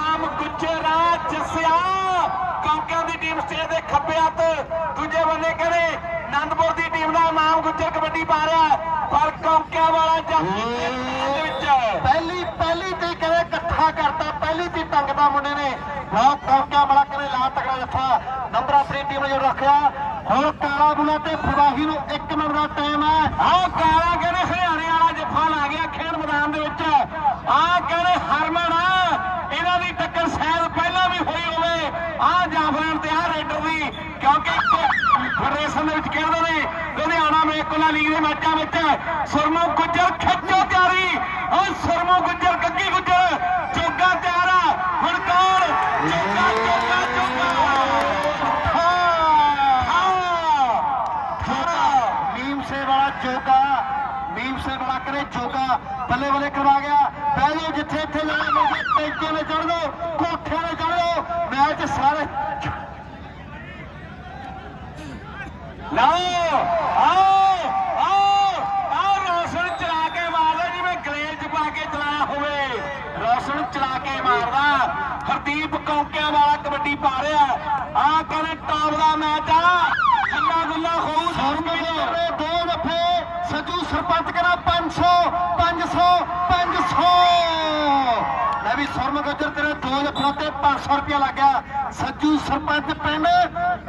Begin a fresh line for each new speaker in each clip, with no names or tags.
ਇਮਾਮ ਗੁੱਜਰਾ ਜਸਿਆ ਕੌਂਕਿਆਂ ਦੀ team stage ਦੇ ਖੱਬੇ ਹੱਥ ਦੂਜੇ ਬੰਨੇ ਕਹਿੰਦੇ ਆਨੰਦਪੁਰ ਦੀ ਟੀਮ ਦਾ ਇਮਾਮ ਗੁੱਜਰ ਕਬੱਡੀ ਪਾ ਰਿਹਾ। ਪਰ ਕੌਂਕਿਆਂ ਵਾਲਾ ਦੇ ਵਿੱਚ।
ਪਹਿਲੀ ਪਹਿਲੀ ਤੇ ਕਰੇ ਇਕੱਠਾ ਕਰਤਾ ਪਹਿਲੀ ਤੇ ਟੰਗਦਾ ਮੁੰਡੇ ਨੇ। ਬਹੁਤ ਕੌਂਕਿਆ ਬੜਾ ਕਰੇ ਲਾ ਤਕੜਾ ਜੱਫਾ ਨੰਬਰ ਆਪਣੀ ਟੀਮ ਨੇ ਜੋ ਰੱਖਿਆ। ਹੁਣ ਕਾਲਾ ਬੁਲਾ ਤੇ ਫਵਾਹੀ ਨੂੰ 1 ਮਿੰਟ ਦਾ ਟਾਈਮ ਹੈ।
ਆਹ ਕਾਲਾ ਕਹਿੰਦੇ ਹਰਿਆਣੇ ਵਾਲਾ ਜੱਫਾ ਲਾ ਗਿਆ ਖੇਡ ਮੈਦਾਨ ਦੇ ਵਿੱਚ। ਆਹ ਕਹਿੰਦੇ ਹਰਮਨ ਇਹਨਾਂ ਦੀ ਟੱਕਰ ਸ਼ਾਇਦ ਪਹਿਲਾਂ ਵੀ ਹੋਈ ਹੋਵੇ। ਆਹ ਜਾਫਰਨ ਤੇ ਆਹ ਰੇਡਰ ਦੀ ਕਿਉਂਕਿ ਫੈਡਰੇਸ਼ਨ ਦੇ ਵਿੱਚ ਖੇਡਦੇ ਨੇ। ਲੁਧਿਆਣਾ ਮੇਕੋਲਾ ਲੀਗ ਦੇ ਮੈਚਾਂ ਵਿੱਚ। ਸੁਰਮੂ ਗੁੱਜਰ ਖਿੱਚੋ ਤਿਆਰੀ। ਉਹ ਸੁਰਮੂ ਗੁੱਜਰ, ਗੱਗੀ ਗੁੱਜਰ। ਚੋਗਾ ਤਿਆਰ ਆ ਹੁਣ ਕੌਣ ਚੋਗਾ ਚੋਗਾ ਚੋਗਾ ਹਾਂ
ਮੀਮ ਸੇ ਵਾਲਾ ਜੋਗਾ ਮੀਮ ਸੇ ਵਾਲਾ ਕਰੇ ਜੋਗਾ ਬੱਲੇ ਬੱਲੇ ਕਰਵਾ ਗਿਆ ਇੱਥੇ ਜਾਣਾ ਮਿਲ ਗਿਆ ਟੈਂਕੀਆਂ ਨੇ ਚੜ ਜਾਓ ਕੋਠਿਆਂ ਨੇ ਚੜ ਜਾਓ ਮੈਚ ਸਾਰੇ
ਲਓ ਆਓ ਆਓ ਆਓ ਰੋਸ਼ਨ ਚਲਾ ਕੇ ਮਾਰਦਾ ਜਿਵੇਂ ਗਲੇਜ ਪਾ ਕੇ ਚਲਾਇਆ ਹੋਵੇ। ਰੋਸ਼ਨ ਚਲਾ ਕੇ ਮਾਰਦਾ ਹਰਦੀਪ ਕੌਂਕਿਆਂ ਵਾਲਾ ਕਬੱਡੀ ਪਾ ਰਿਹਾ। ਆ ਕਹਿੰਦੇ ਟੌਪ ਦਾ ਮੈਚ ਆ। ਹੱਲਾ ਗੁੱਲਾ ਹੋਊ
ਸੌਰਮੇ ਦੇ ਦਫੇ ਸੱਜੂ ਸਰਪੰਚ ਕਹਿੰਦਾ 500 500 500 ਲੈ ਵੀ ਤੇਰੇ ਦੋ ਦਫਾ ਤੇ 500 ਰੁਪਇਆ ਲੱਗ ਸੱਜੂ ਸਰਪੰਚ ਪਿੰਡ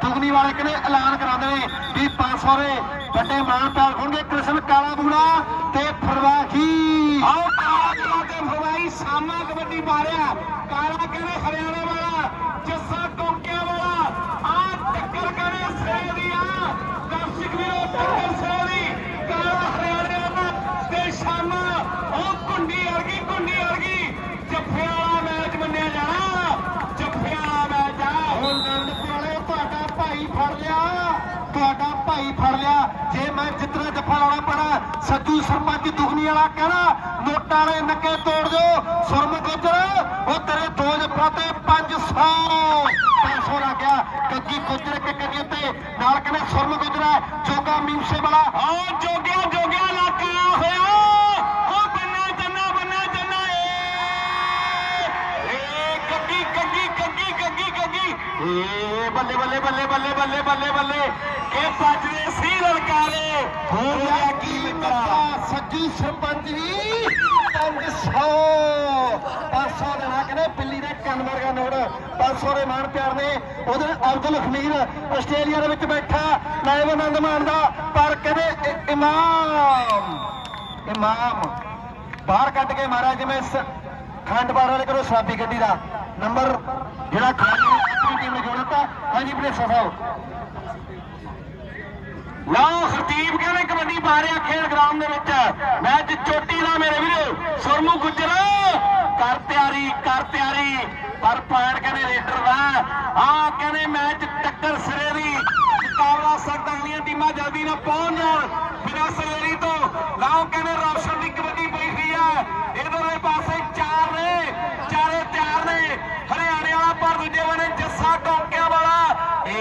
ਦੁਗਨੀ ਵਾਲੇ ਕਹਿੰਦੇ ਐਲਾਨ ਕਰਾਉਂਦੇ ਨੇ ਵੀ 500 ਦੇ ਵੱਡੇ ਮਾਨ ਪਿਆਰ ਹੋਣਗੇ। ਕ੍ਰਿਸ਼ਨ ਕਾਲਾ ਬੂੜਾ ਤੇ ਫਰਵਾਹੀ।
ਆਓ ਕਾਲਾ ਕਾਲਾ ਤੇ ਫਰਵਾਈ ਸਾਮਾ ਕਬੱਡੀ ਪਾ ਕਾਲਾ ਕਹਿੰਦੇ ਹਰਿਆਣੇ ਵਾਲਾ, ਜੱਸਾ ਟੋਕਿਆ ਵਾਲਾ ਆ ਟੱਕਰ ਕਰੇ ਸੇ ਦੀ ਆ ਦਰਸ਼ਕ ਵੀਰੋ ਟੱਕਰ ਸੇ ਦੀ ਕਾਲਾ ਹਰਿਆਣੇ ਵਾਲਾ ਤੇ ਸ਼ਾਮਾ ਉਹ ਕੁੰਡੀ ਵਰਗੀ ਕੁੰਡੀ ਵਰਗੀ ਜੱਫੇ ਵਾਲਾ ਮੈਚ ਮੰਨਿਆ ਜਾਣਾ ਜੱਫੇ ਵਾਲਾ ਮੈਚ ਆ
ਹੁਣ ਨੰਦਪੁਰ ਵਾਲੇ ਤੁਹਾਡਾ ਭਾਈ ਫੜ ਲਿਆ ਤੁਹਾਡਾ ਭਾਈ ਫੜ ਲਿਆ ਜੇ ਮੈਂ ਜਿੱਤਣਾ ਜੱਫਾ ਲਾਉਣਾ ਪੈਣਾ ਸੱਜੂ ਸਰਪੰਚ ਦੁਗਨੀ ਵਾਲਾ ਕਹਿਣਾ, ਨੋਟਾਂ ਵਾਲੇ ਨੱਕੇ ਤੋੜ ਦਿਓ, ਸੁਰਮ ਗੁੱਜਰ ਉਹ ਤੇਰੇ ਦੋ ਜੱਫਾ ਤੇ 500 500 ਲੱਗ ਗਿਆ, ਕੱਗੀ ਗੁੱਜਰ ਕੇ ਤੇ, ਨਾਲ ਕਹਿੰਦੇ ਸੁਰਮ ਗੁੱਜਰਾ ਜੋਗਾ ਮੀਮਸੇ ਵਾਲਾ।
ਆਓ ਜੋਗਿਆ ਜੋਗਿਆ ਇਲਾਕਾ ਹੋਇਆ। ਉਹ ਬੰਨਾ, ਜੰਨਾ ਬੰਨਾ, ਜੰਨਾ, ਏ। ਏ ਗੱਗੀ ਗੱਗੀ ਗੱਗੀ ਗੱਗੀ ਗੱਗੀ ਏ ਬੱਲੇ ਬੱਲੇ। ਬੱਲੇ ਬੱਲੇ ਬੱਲੇ। ਇਹ ਭੱਜਦੇ ਸੀ ਲਲਕਾਰੇ।
ਹੋ ਗਿਆ ਕੀ ਮਿੱਤਰਾ ਸੱਜੂ ਸਰਪੰਚ ਜੀ 500 500 ਦੇਣਾ ਕਹਿੰਦੇ ਬਿੱਲੀ ਦੇ ਕੰਨ ਵਰਗਾ ਨੋਟ। 500 ਦੇ ਮਾਨ ਪਿਆਰ ਨੇ ਉਹਦੇ ਅਬਦੁਲ ਖਮੀਰ ਆਸਟ੍ਰੇਲੀਆ ਦੇ ਵਿੱਚ ਬੈਠਾ। ਨਾਇਬ ਆਨੰਦ ਮਾਣਦਾ ਪਰ ਕਹਿੰਦੇ ਇਮਾਮ। ਇਮਾਮ। ਬਾਹਰ ਕੱਢ ਕੇ ਮਾਰਿਆ ਜਿਵੇਂ ਸ- ਖੰਡ ਬਾਰ ਵਾਲੇ ਕਰੋ ਸ਼ਰਾਬੀ ਗੱਡੀ ਦਾ। ਨੰਬਰ ਜਿਹੜਾ ਖਾਲੀ ਆਪਣੀ ਟੀਮ ਨੇ ਜੋੜਤਾ ਹਾਂਜੀ ਬਨੇਸਾ ਸਾਹਿਬ
ਲਓ, ਹਰਦੀਪ ਕਹਿੰਦੇ ਕਬੱਡੀ ਪਾ ਰਿਹਾ ਖੇਡ ਗਰਾਊਂਡ ਦੇ ਵਿੱਚ। ਮੈਚ ਚੋਟੀ ਦਾ ਮੇਰੇ ਵੀਰੋ, ਸੁਰਮੂ ਗੁੱਜਰ। ਕਰ ਤਿਆਰੀ ਕਰ ਤਿਆਰੀ। ਪਰ ਪੁਆਇੰਟ ਕਹਿੰਦੇ ਰੇਡਰ ਦਾ। ਆ ਕਹਿੰਦੇ ਮੈਚ ਟੱਕਰ ਸਿਰੇ ਦੀ। ਮੁਕਾਬਲਾ ਸਕਦਾ ਅਗਲੀਆਂ ਟੀਮਾਂ ਜਲਦੀ ਨਾ ਪਹੁੰਚ ਜਾਣ। ਬਿਨਾਂ ਸਲੇਰੀ ਤੋਂ। ਲਾਓ, ਕਹਿੰਦੇ ਰੌਸ਼ਨ ਦੀ ਕਬੱਡੀ ਪਈ ਹੋਈ ਹੈ ਇਧਰਲੇ ਪਾਸੇ ਚਾਰ ਨੇ ਚਾਰੇ ਤਿਆਰ ਨੇ ਹਰਿਆਣੇ ਵਾਲਾ ਪਰ ਦੂਜੇ ਬਣੇ ਜੱਸਾ ਕੌਂਕਿਆਂ ਵਾਲਾ ਏ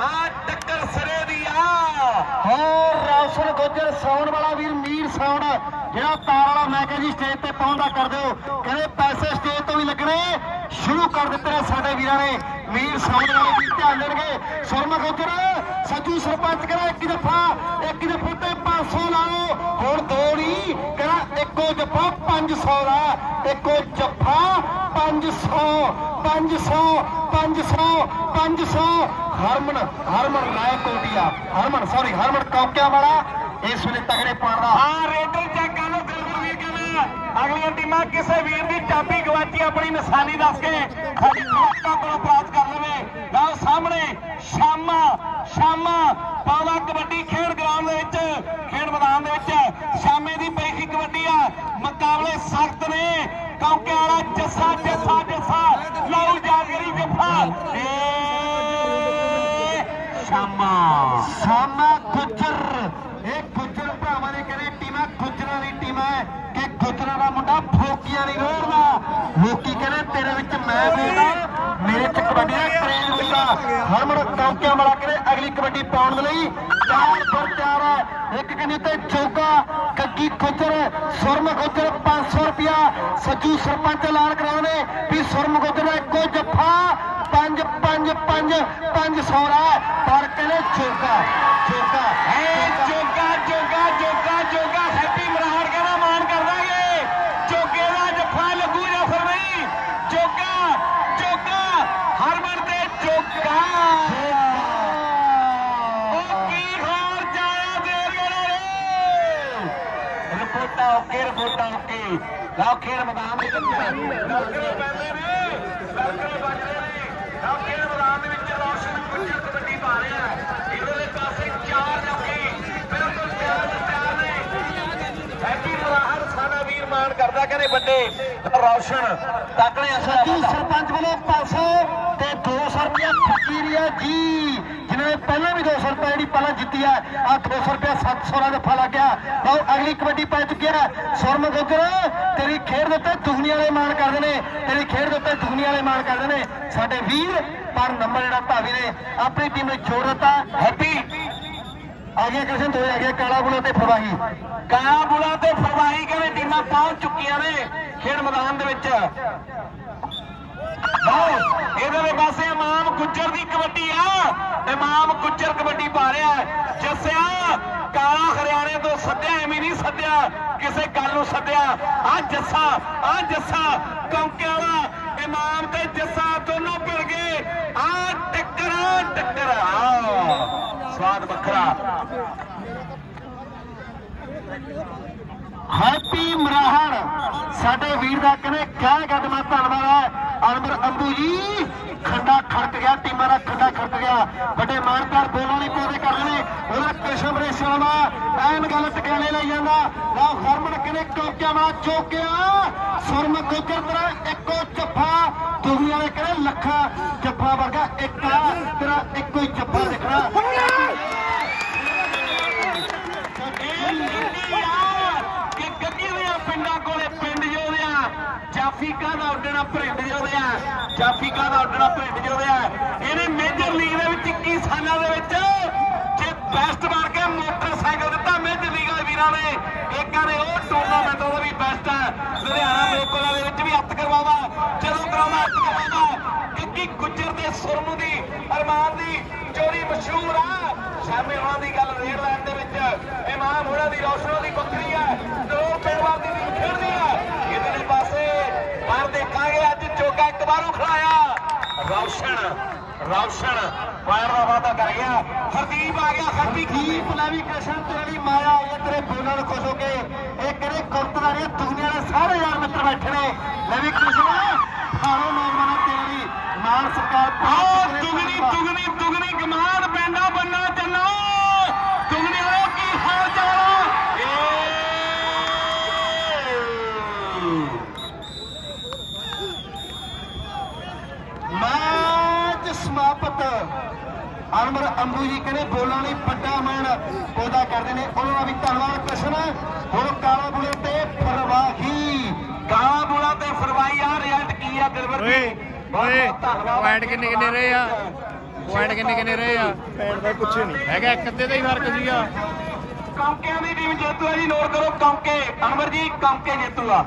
ਆ ਟੱਕਰ ਸਿਰੇ ਦੀ ਆ
ਹੋਰ ਰੌਸ਼ਨ ਗੁੱਜਰ ਸਾਉਣ ਵਾਲਾ ਵੀਰ ਜਿਹੜਾ ਤਾਰ ਵਾਲਾ ਮੈਂ ਕਿਹਾ ਜੀ ਸਟੇਜ ਤੇ ਪਹੁੰਚਦਾ ਕਰ ਦਿਓ। ਕਹਿੰਦੇ ਪੈਸੇ ਸਟੇਜ ਤੋਂ ਵੀ ਲੱਗਣੇ। ਸ਼ੁਰੂ ਕਰ ਦਿੱਤੇ ਨੇ ਸਾਡੇ ਵੀਰਾਂ ਨੇ। ਵੀਰ ਸਾਉਣ ਵਾਲੇ ਵੀ ਧਿਆਨ ਦੇਣਗੇ। ਸੁਰਮ ਗੁੱਜਰ ਸੱਜੂ ਸਰਪੰਚ ਕਹਿੰਦਾ ਇੱਕ ਦਫਾ ਇੱਕ ਦਫਾ ਤੇ 500 ਲਾਓ। ਹੁਣ ਦੋ ਨਹੀਂ ਕਹਿੰਦਾ ਇੱਕੋ ਜੱਫਾ 500 ਦਾ। ਇੱਕੋ ਜੱਫਾ 500 500 500 500 ਹਰਮਨ ਹਰਮਨ ਲਾਇਕ ਕੋਟੀਆ। ਹਰਮਨ ਸੌਰੀ ਹਰਮਨ ਕੌਕਿਆ ਵਾਲਾ ਇਸ ਵੇਲੇ ਤਗੜੇ ਪਾਣ ਦਾ।
ਆ ਰੇਡਰ ਚੈੱਕ ਕਰ ਲਓ ਦਿਲਵਰ ਵੀਰ ਕਹਿੰਦਾ। ਅਗਲੀਆਂ ਟੀਮਾਂ ਕਿਸੇ ਵੀਰ ਦੀ ਚਾਬੀ ਗਵਾਚੀ ਆਪਣੀ ਨਿਸ਼ਾਨੀ ਦੱਸ ਕੇ ਸਾਡੀ ਲੋਕਾਂ ਕੋਲੋਂ ਪ੍ਰਾਪਤ ਕਰ ਲਵੇ। ਲਓ ਸਾਹਮਣੇ ਸ਼ਾਮਾ ਸ਼ਾਮਾ ਪਾਵਾ ਕਬੱਡੀ ਖੇਡ ਗਰਾਊਂਡ ਦੇ ਵਿੱਚ ਖੇਡ ਮੈਦਾਨ ਦੇ ਵਿੱਚ। ਸ਼ਾਮੇ ਦੀ ਪੈਖੀ ਕਬੱਡੀ ਆ। ਮੁਕਾਬਲੇ ਸਖਤ ਨੇ। ਕੌਂਕੇ ਵਾਲਾ ਜੱਸਾ ਜੱਸਾ ਜੱਸਾ। ਲਓ ਜਾਗਰੀ ਜੱਫਾ ਸ਼ਾਮਾ।
ਸਾਮਾ ਗੁੱਜਰ ਇਹ ਗੁੱਜਰ ਭਰਾਵਾਂ ਨੇ ਕਹਿੰਦੇ ਟੀਮਾਂ ਗੁੱਜਰਾਂ ਦੀ ਟੀਮ ਹੈ ਕਿ ਗੁੱਜਰਾਂ ਦਾ ਮੁੰਡਾ ਫੋਕੀਆਂ ਨਹੀਂ ਰੋੜਦਾ ਲੋਕੀ ਕਹਿੰਦੇ ਤੇਰੇ ਵਿੱਚ ਮੈਂ ਬੋਲਦਾ ਮੇਰੇ ਚ ਕਬੱਡੀ ਦਾ ਕਰੇਜ਼ ਹੁੰਦਾ ਹਰਮਨ ਕੌਂਕਿਆਂ ਵਾਲਾ ਕਹਿੰਦੇ ਅਗਲੀ ਕਬੱਡੀ ਪਾਉਣ ਦੇ ਲਈ ਚਾਰ ਪਰ ਚਾਰ ਹੈ। ਇੱਕ ਕੰਨੇ ਤੇ ਜੋਗਾ ਕੱਗੀ ਗੁੱਜਰ ਸੁਰਮ ਗੁੱਜਰ 500 ਰੁਪਿਆ ਸੱਜੂ ਸਰਪੰਚ ਐਲਾਨ ਕਰਾਉਣੇ ਵੀ ਸੁਰਮ ਗੁੱਜਰ ਦਾ ਇੱਕੋ ਜੱਫਾ 5 5 5 500 ਰਾ ਪਰ ਕਹਿੰਦੇ ਜੋਗਾ ਜੋਗਾ
ਏ ਜੋਗਾ ਜੋਗਾ ਜੋਗਾ ਰੇ ਰਿਪੋਰਟਾਂ ਓਕੇ ਰਿਪੋਰਟਾਂ ਓਕੇ ਲਾਓ ਖੇਡ ਮੈਦਾਨ ਦੇ ਵਿੱਚ। ਲੜਕਰੇ ਪੈਂਦੇ ਨੇ ਲੜਕਰੇ ਵੱਜ ਨੇ। ਲਾਓ ਖੇਡ ਮੈਦਾਨ ਦੇ ਵਿੱਚ ਰੌਸ਼ਨ ਗੁੱਜਰ ਕਬੱਡੀ ਪਾ ਰਿਹਾ। ਇਹਦੇ ਪਾਸੇ ਚਾਰ ਜੋਗੀ ਬਿਲਕੁਲ ਤਿਆਰ ਤੇ ਤਿਆਰ ਨੇ ਹੈਪੀ ਮਰਾਹਰ ਮਾਨ ਕਰਦਾ ਕਹਿੰਦੇ ਵੱਡੇ ਰੌਸ਼ਨ ਤਕੜੇ ਅਸਰ
ਸਰਪੰਚ ਵੱਲੋਂ 500 ਤੇ 200 ਰੁਪਇਆ ਫਕੀਰੀਆ ਜੀ ਜਿਨ੍ਹਾਂ ਨੇ ਪਹਿਲਾਂ ਵੀ 200 ਰੁਪਏ ਜਿਹੜੀ ਪਹਿਲਾਂ ਜਿੱਤੀ ਹੈ ਆ 200 ਰੁਪਇਆ 700 ਦਾ ਜੱਫਾ ਲੱਗ ਗਿਆ। ਲਓ ਅਗਲੀ ਕਬੱਡੀ ਪੈ ਚੁੱਕੀ ਹੈ ਸੁਰਮ ਗੁੱਜਰ ਤੇਰੀ ਖੇਡ ਦੇ ਉੱਤੇ ਦੁਗਣੀ ਵਾਲੇ ਮਾਣ ਕਰਦੇ ਨੇ। ਤੇਰੀ ਖੇਡ ਦੇ ਉੱਤੇ ਦੁਗਣੀ ਵਾਲੇ ਮਾਣ ਕਰਦੇ ਨੇ। ਸਾਡੇ ਵੀਰ ਪਰ ਨੰਬਰ ਜਿਹੜਾ ਧਾਵੀ ਨੇ ਆਪਣੀ ਟੀਮ ਨੂੰ ਜੋੜ ਦਿੱਤਾ।
ਹੈਪੀ
ਆ ਗਿਆ ਕ੍ਰਿਸ਼ਨ ਦੋ ਕਾਲਾ ਬੁਲਾ ਤੇ ਫਰਵਾਹੀ।
ਕਾਲਾ ਬੁਲਾ ਤੇ ਫਰਵਾਹੀ ਕਹਿੰਦੇ ਟੀਮਾਂ ਪਹੁੰਚ ਚੁੱਕੀਆਂ ਨੇ ਖੇਡ ਮੈਦਾਨ ਦੇ ਵਿੱਚ। ਲਓ, ਇਹਦੇ ਪਾਸੇ ਇਮਾਮ ਗੁੱਜਰ ਦੀ ਕਬੱਡੀ ਆ। ਇਮਾਮ ਗੁੱਜਰ ਕਬੱਡੀ ਪਾ ਰਿਹਾ ਜੱਸਿਆ, ਕਾਲਾ ਹਰਿਆਣੇ ਤੋਂ ਸੱਦਿਆ, ਐਵੇਂ ਨਹੀਂ ਸੱਦਿਆ, ਕਿਸੇ ਗੱਲ ਨੂੰ ਸੱਦਿਆ। ਆ ਜੱਸਾ ਆ ਜੱਸਾ ਕੌਂਕੇ ਵਾਲਾ ਇਮਾਮ ਤੇ ਜੱਸਾ ਦੋਨੋਂ ਭਿੜ ਗਏ। ਆ ਟੱਕਰ ਆ ਟੱਕਰ, ਆ ਸਵਾਦ ਵੱਖਰਾ।
ਹੈਪੀ ਮਰਾਹੜ ਸਾਡੇ ਵੀਰ ਦਾ ਕਹਿੰਦੇ, ਕਹਿ ਗੱਡ ਮੈਂ ਧੰਨਵਾਦ ਹੈ। ਅਨਮਰ ਅੰਬੂ ਜੀ, ਖੰਡਾ ਖੜਕ ਗਿਆ, ਟੀਮਾਂ ਦਾ ਖੰਡਾ ਖੜਕ ਗਿਆ। ਵੱਡੇ ਮਾਨਦਾਰ ਬੋਲਾਂ ਨਹੀਂ ਪਾਉਂਦੇ ਕਰ ਰਹੇ ਨੇ। ਉਹਦਾ ਕ੍ਰਿਸ਼ਨ ਰੇਸ਼ਮ ਐਨ ਗੱਲ ਟਿਕਾਣੇ ਲਈ ਜਾਂਦਾ। ਲਓ ਹਰਮਨ ਕਹਿੰਦੇ, ਕੋਕਿਆ ਵਾਲਾ ਚੋਕਿਆ। ਸੁਰਮ ਗੁੱਜਰ ਤੇਰਾ ਇੱਕੋ ਜੱਫਾ। ਦੁਨੀਆ ਦੇ ਕਹਿੰਦੇ, ਲੱਖਾਂ ਜੱਫਾ ਵਰਗਾ ਇੱਕ ਆ ਤੇਰਾ ਇੱਕੋ ਹੀ ਜੱਫਾ ਦੇਖਣਾ
ਇਹ ਗੱਡੀ ਆ ਕਿ ਗੱਡੀ ਦੀਆਂ ਪਿੰਡਾਂ ਕੋਲੇ ਪਿੰਡ ਜੋੜਿਆ ਜਾਫੀ ਦਾ ਉੱਡਣਾ ਭਰਿੰਡ ਜੋੜਿਆ ਜਾਫੀ ਦਾ ਉੱਡਣਾ ਭਰਿੰਡ ਜੋੜਿਆ ਇਹਨੇ ਮੇਜਰ ਲੀਗ ਦੇ ਵਿੱਚ 21 ਸਾਲਾਂ ਦੇ ਵਿੱਚ ਜੇ ਬੈਸਟ ਬਣ ਕੇ ਮੋਟਰਸਾਈਕਲ ਦਿੱਤਾ ਮੇਜਰ ਲੀਗ ਵਾਲੇ ਵੀਰਾਂ ਨੇ। ਇਹ ਕਹਿੰਦੇ ਉਹ ਟੂਰਨਾਮੈਂਟ ਉਹਦਾ ਵੀ ਬੈਸਟ ਹੈ ਲੁਧਿਆਣਾ ਮੋਕਲਾ ਦੇ ਵਿੱਚ ਵੀ ਹੱਥ ਕਰਵਾਉਂਦਾ। ਜਦੋਂ ਕਰਾਉਂਦਾ ਹੱਥ ਕਰਵਾਉਂਦਾ, ਕਿਉਂਕਿ ਗੁੱਜਰ ਦੇ ਸੁਰਮ ਦੀ, ਅਰਮਾਨ ਦੀ ਚੋਰੀ ਮਸ਼ਹੂਰ ਆ। ਸ਼ਾਮੇ ਉਹਨਾਂ ਦੀ ਗੱਲ ਰੇਡ ਲਾਈਨ ਦੇ ਵਿੱਚ ਇਮਾਮ ਹੋਣਾ ਦੀ ਰੌਸ਼ਨੋ ਦੀ ਬੱਕਰੀ ਹੈ ਦੋ ਪਿੰਡਵਾਰ ਦੀ ਟੀਮ ਖੇਡਦੀ ਹੈ ਇਧਰਲੇ ਪਾਸੇ ਬਾਹਰ ਦੇਖਾਂਗੇ ਅੱਜ ਵਾਰੂ ਖੜਾਇਆ। ਰੌਸ਼ਨ ਰੌਸ਼ਨ ਫਾਇਰ ਦਾ ਵਾਦਾ ਕਰ ਗਿਆ। ਹਰਦੀਪ ਆ ਗਿਆ ਹਰਦੀਪ।
ਦੀਪ ਨਵੀ ਕ੍ਰਿਸ਼ਨ ਤੇਰੇ ਮਾਇਆ ਆਈ ਹੈ ਤੇਰੇ ਬੋਲਾਂ ਨੂੰ ਖੁਸ਼ ਹੋ ਕੇ। ਇਹ ਕਹਿੰਦੇ ਗੁਰਤਦਾਰੀਆਂ ਦੁਨੀਆ ਦੇ ਸਾਰੇ ਯਾਰ ਮਿੱਤਰ ਬੈਠੇ ਨੇ। ਨਵੀ ਕ੍ਰਿਸ਼ਨ ਹਾਰੋ ਨੌਜਵਾਨਾਂ ਤੇਰੇ ਮਾਨ ਸਰਕਾਰ
ਆਓ ਦੁਗਣੀ ਦੁਗਣੀ ਦੁਗਣੀ ਕਮਾਨ ਪੈਂਦਾ ਬੰਨਾ ਚੱਲੋ ਦੁਗਣੀ ਵਾਲੇ ਕੀ ਹਾਲ ਚਾਲ ਏ
ਮੈਚ ਸਮਾਪਤ ਅਨਮਰ ਅੰਬੂ ਜੀ ਕਹਿੰਦੇ ਬੋਲਾਂ ਲਈ ਵੱਡਾ ਮਾਣ ਉਹਦਾ ਕਰਦੇ ਨੇ। ਉਹਨਾਂ ਦਾ ਵੀ ਧੰਨਵਾਦ ਕ੍ਰਿਸ਼ਨ। ਹੁਣ ਕਾਲਾ ਬੁਲੇ ਤੇ ਫਰਵਾਹੀ।
ਕਾਲਾ ਬੁਲਾ ਤੇ ਫਰਵਾਈ ਆ ਰਿਜ਼ਲਟ ਕੀ ਆ ਦਿਲਵਰ ਜੀ?
ਓਏ। ਪੁਆਇੰਟ ਕਿੰਨੇ ਕਿੰਨੇ ਰਹੇ ਆ? ਪੁਆਇੰਟ ਕਿੰਨੇ ਕਿੰਨੇ ਰਹੇ ਆ?
ਪੈਣ ਦਾ ਕੁਛ ਨਹੀਂ।
ਹੈਗਾ ਇੱਕ ਅੱਧੇ ਦਾ ਹੀ ਫ਼ਰਕ ਸੀਗਾ।
ਕੌਂਕਿਆਂ ਦੀ ਟੀਮ ਜੇਤੂ ਹੈ ਜੀ ਨੋਟ ਕਰੋ ਕੌਂਕੇ। ਅਨਵਰ ਜੀ ਕੌਂਕੇ ਜੇਤੂ ਆ।